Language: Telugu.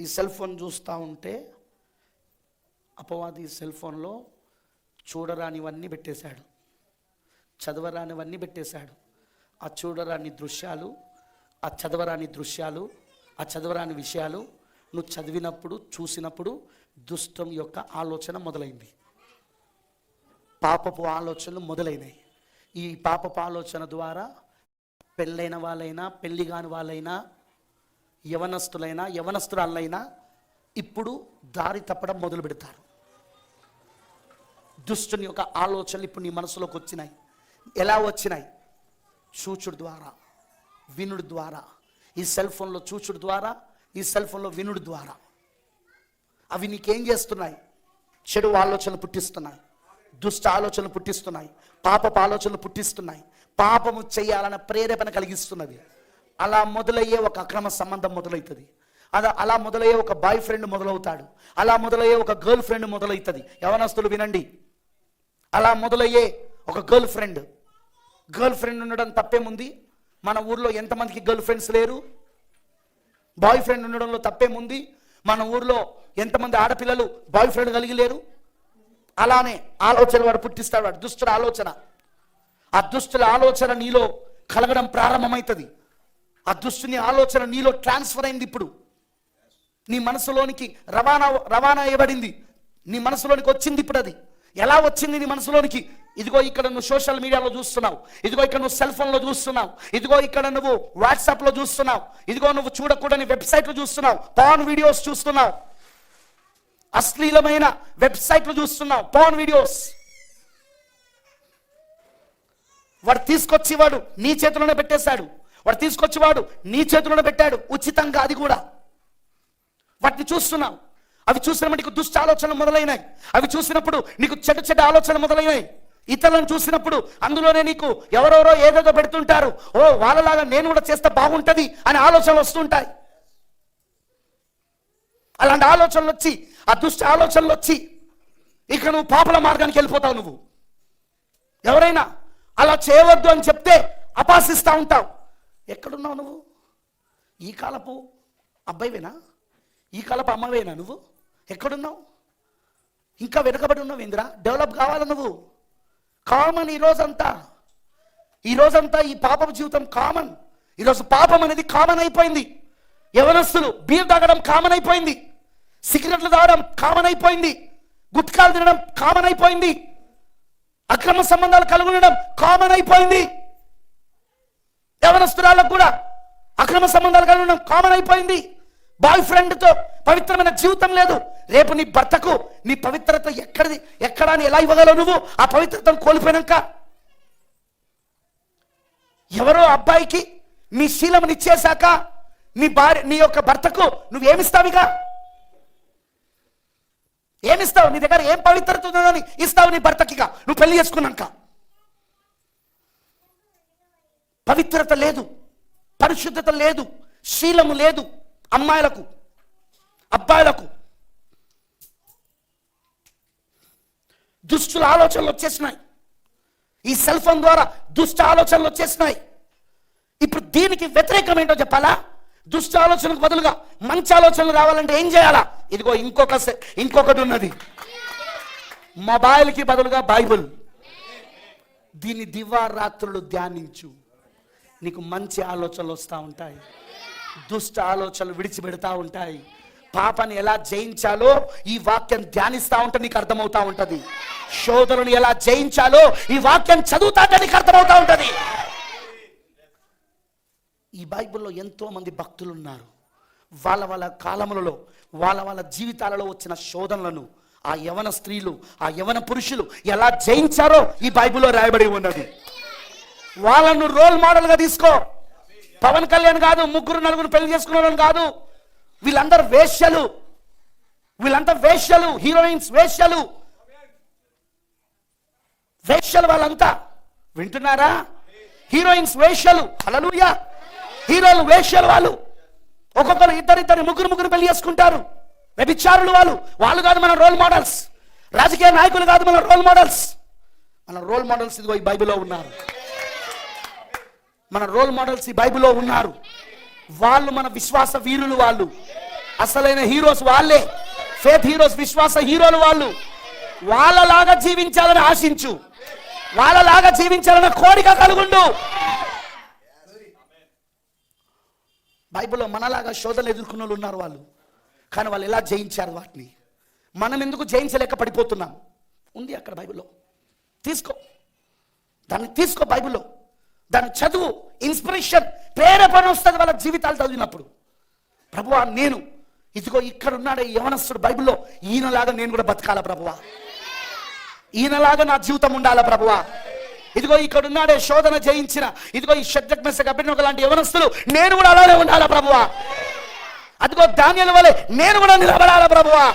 ఈ సెల్ ఫోన్ చూస్తూ ఉంటే అపవాది సెల్ ఫోన్లో చూడరానివన్నీ పెట్టేశాడు. చదవరానివన్నీ పెట్టేశాడు. ఆ చూడరాని దృశ్యాలు ఆ చదవరాని దృశ్యాలు ఆ చదవరాని విషయాలు నువ్వు చదివినప్పుడు చూసినప్పుడు దుష్టం యొక్క ఆలోచన మొదలైంది. పాపపు ఆలోచనలు మొదలైనాయి. ఈ పాపపు ఆలోచన ద్వారా పెళ్ళైన వాళ్ళైనా పెళ్ళి కాని వాళ్ళైనా యవనస్తులైనా యవనస్తురాలైనా ఇప్పుడు దారి తప్పడం మొదలు పెడతారు. దుష్టుని యొక్క ఆలోచనలు ఇప్పుడు నీ మనసులోకి వచ్చినాయి. ఎలా వచ్చినాయి? చూచుడు ద్వారా వినుడు ద్వారా. ఈ సెల్ ఫోన్లో చూచుడు ద్వారా ఈ సెల్ ఫోన్లో వినుడు ద్వారా. అవి నీకేం చేస్తున్నాయి? చెడు ఆలోచనలు పుట్టిస్తున్నాయి. దుష్ట ఆలోచనలు పుట్టిస్తున్నాయి. పాపపు ఆలోచనలు పుట్టిస్తున్నాయి. పాపము చేయాలన్న ప్రేరేపణ కలిగిస్తున్నది అలా మొదలయ్యే ఒక అక్రమ సంబంధం మొదలవుతుంది. అలా అలా మొదలయ్యే ఒక బాయ్ ఫ్రెండ్ మొదలవుతాడు. అలా మొదలయ్యే ఒక గర్ల్ ఫ్రెండ్ మొదలవుతుంది. యవనస్తులు వినండి. అలా మొదలయ్యే ఒక గర్ల్ ఫ్రెండ్ గర్ల్ ఫ్రెండ్ ఉండడం తప్పేముంది? మన ఊర్లో ఎంతమందికి గర్ల్ ఫ్రెండ్స్ లేరు? బాయ్ ఫ్రెండ్ ఉండడంలో తప్పేముంది? మన ఊర్లో ఎంతమంది ఆడపిల్లలు బాయ్ ఫ్రెండ్ కలిగి లేరు? అలానే ఆలోచన వాడు పుట్టిస్తాడు. వాడు దుష్టుల ఆలోచన. ఆ దుష్టుల ఆలోచన నీలో కలగడం ప్రారంభమవుతుంది. ఆ దుష్టుని ఆలోచన నీలో ట్రాన్స్ఫర్ అయింది ఇప్పుడు. నీ మనసులోనికి రవాణా రవాణా అయ్యబడింది నీ మనసులోనికి వచ్చింది ఇప్పుడు అది. ఎలా వచ్చింది నీ మనసులోనికి? ఇదిగో ఇక్కడ నువ్వు సోషల్ మీడియాలో చూస్తున్నావు. ఇదిగో ఇక్కడ నువ్వు సెల్ ఫోన్లో చూస్తున్నావు. ఇదిగో ఇక్కడ నువ్వు వాట్సాప్లో చూస్తున్నావు. ఇదిగో నువ్వు చూడకూడని వెబ్సైట్లు చూస్తున్నావు. పాన్ వీడియోస్ చూస్తున్నావు. అశ్లీలమైన వెబ్సైట్లు చూస్తున్నావు. Porn videos. వాడు తీసుకొచ్చి వాడు నీ చేతిలోనే పెట్టేశాడు. వాడు తీసుకొచ్చి వాడు నీ చేతులను పెట్టాడు. ఉచితంగా అది కూడా. వాటిని చూస్తున్నావు అవి చూసినప్పుడు నీకు దుష్ట ఆలోచనలు మొదలైనాయి. అవి చూసినప్పుడు నీకు చెడ్డ చెడ్డ ఆలోచనలు మొదలైనాయి. ఇతరులను చూసినప్పుడు అందులోనే నీకు ఎవరెవరో ఏదేదో పెడుతుంటారు. ఓ వాళ్ళలాగా నేను కూడా చేస్తే బాగుంటుంది అనే ఆలోచనలు వస్తుంటాయి. అలాంటి ఆలోచనలు వచ్చి ఆ దుష్ట ఆలోచనలు వచ్చి ఇక నువ్వు పాపల మార్గానికి వెళ్ళిపోతావు నువ్వు. ఎవరైనా అలా చేయవద్దు అని చెప్తే అపాసిస్తూ ఉంటావు. ఎక్కడున్నావు నువ్వు? ఈ కాలపు అబ్బాయివేనా? ఈ కాలపు అమ్మవేనా నువ్వు? ఎక్కడున్నావు? ఇంకా వెనుకబడి ఉన్నావు ఇందిరా. డెవలప్ కావాలా నువ్వు? కామన్ ఈ రోజంతా. ఈ రోజంతా ఈ పాపపు జీవితం కామన్. ఈరోజు పాపం అనేది కామన్ అయిపోయింది. యవనస్తులు బీర్ తాగడం కామన్ అయిపోయింది. సిగరెట్లు తాగడం కామన్ అయిపోయింది. గుట్కాలు తినడం కామన్ అయిపోయింది. అక్రమ సంబంధాలు కలుగుండడం కామన్ అయిపోయింది. యవనస్తురాలకు కూడా అక్రమ సంబంధాలు కలిగి ఉండడం కామన్ అయిపోయింది బాయ్ ఫ్రెండ్తో పవిత్రమైన జీవితం లేదు. రేపు నీ భర్తకు నీ పవిత్రత ఎక్కడిది? ఎక్కడా అని ఎలా ఇవ్వగలవు నువ్వు? ఆ పవిత్రతను కోల్పోయినాక ఎవరో అబ్బాయికి నీ శీలం ఇచ్చేశాక నీ భార్య నీ యొక్క భర్తకు నువ్వేమిస్తావిగా ఏమిస్తావు నీ దగ్గర ఏం పవిత్రత ఉందని ఇస్తావు నీ భర్తకిగా నువ్వు పెళ్ళి చేసుకున్నాక. పవిత్రత లేదు పరిశుద్ధత లేదు శీలము లేదు అమ్మాయిలకు అబ్బాయిలకు. దుష్టుల ఆలోచనలు వచ్చేసినాయి. ఈ సెల్ ఫోన్ ద్వారా దుష్ట ఆలోచనలు వచ్చేసినాయి. ఇప్పుడు దీనికి వ్యతిరేకం ఏంటో చెప్పాలా? దుష్ట ఆలోచనకు బదులుగా మంచి ఆలోచనలు రావాలంటే ఏం చేయాలా? ఇదిగో ఇంకొక ఇంకొకటి ఉన్నది. మొబైల్కి బదులుగా బైబుల్. దీన్ని దివారాత్రులు ధ్యానించు. నీకు మంచి ఆలోచనలు వస్తూ ఉంటాయి. దుష్ట ఆలోచనలు విడిచిపెడతా ఉంటాయి. పాపని ఎలా జయించాలో ఈ వాక్యం ధ్యానిస్తూ ఉంటే నీకు అర్థమవుతా ఉంటుంది. శోధనను ఎలా జయించాలో ఈ వాక్యం చదువుతా నీకు అర్థమవుతా ఉంటుంది. ఈ బైబిల్లో ఎంతో మంది భక్తులు ఉన్నారు. వాళ్ళ వాళ్ళ కాలములలో వాళ్ళ వాళ్ళ జీవితాలలో వచ్చిన శోధనలను ఆ యవన స్త్రీలు ఆ యవన పురుషులు ఎలా జయించారో ఈ బైబిల్లో రాయబడి ఉన్నది. వాళ్ళను రోల్ మోడల్గా తీసుకో. పవన్ కళ్యాణ్ కాదు ముగ్గురు నలుగురు పెళ్ళి చేసుకున్న కాదు. వీళ్ళందరూ వేశ్యలు వీళ్ళంతా వేశ్యలు హీరోయిన్స్ వేశ్యలు వేశ్యలు వాళ్ళంతా. వింటున్నారా? హీరోయిన్స్ వేశ్యలు అలలుయా హీరోలు వేశ్యలు వాళ్ళు. ఒక్కొక్కరు ఇద్దరిద్దరు ముగ్గురు ముగ్గురు పెళ్ళి చేసుకుంటారు. వ్యభిచారులు వాళ్ళు. వాళ్ళు కాదు మన రోల్ మోడల్స్. రాజకీయ నాయకులు కాదు మన రోల్ మోడల్స్. మన రోల్ మోడల్స్ ఇదిగో ఈ బైబిల్లో ఉన్నారు. మన రోల్ మోడల్స్ ఈ బైబిల్లో ఉన్నారు. వాళ్ళు మన విశ్వాస వీరులు వాళ్ళు. అసలైన హీరోస్ వాళ్ళే. ఫేత్ హీరోస్ విశ్వాస హీరోలు వాళ్ళు. వాళ్ళలాగా జీవించాలని ఆశించు. వాళ్ళలాగా జీవించాలన్న కోరిక కలుగుండు. బైబిల్లో మనలాగా శోధనలు ఎదుర్కొన్న వాళ్ళు ఉన్నారు వాళ్ళు. కానీ వాళ్ళు ఎలా జయించారు వాటిని? మనం ఎందుకు జయించలేక పడిపోతున్నాం? ఉంది అక్కడ బైబిల్లో. తీసుకో. దాన్ని తీసుకో బైబిల్లో. దాని చదువు ఇన్స్పిరేషన్ ప్రేరేపణ వస్తుంది వాళ్ళ జీవితాలు చదివినప్పుడు. ప్రభువా నేను ఇదిగో ఇక్కడ ఉన్నాడే యవనస్తుడు బైబిల్లో ఈయనలాగా నేను కూడా బతకాల ప్రభువా? ఈయనలాగా నా జీవితం ఉండాలా ప్రభువా? ఇదిగో ఇక్కడ ఉన్నాడే శోధన జయించిన ఇదిగో ఈ షడ్జక్ మెస్స లాంటి యవనస్తులు నేను కూడా అలానే ఉండాలా ప్రభువా? అదిగో ధాన్యాల వలె నేను కూడా నిలబడాలా ప్రభువా?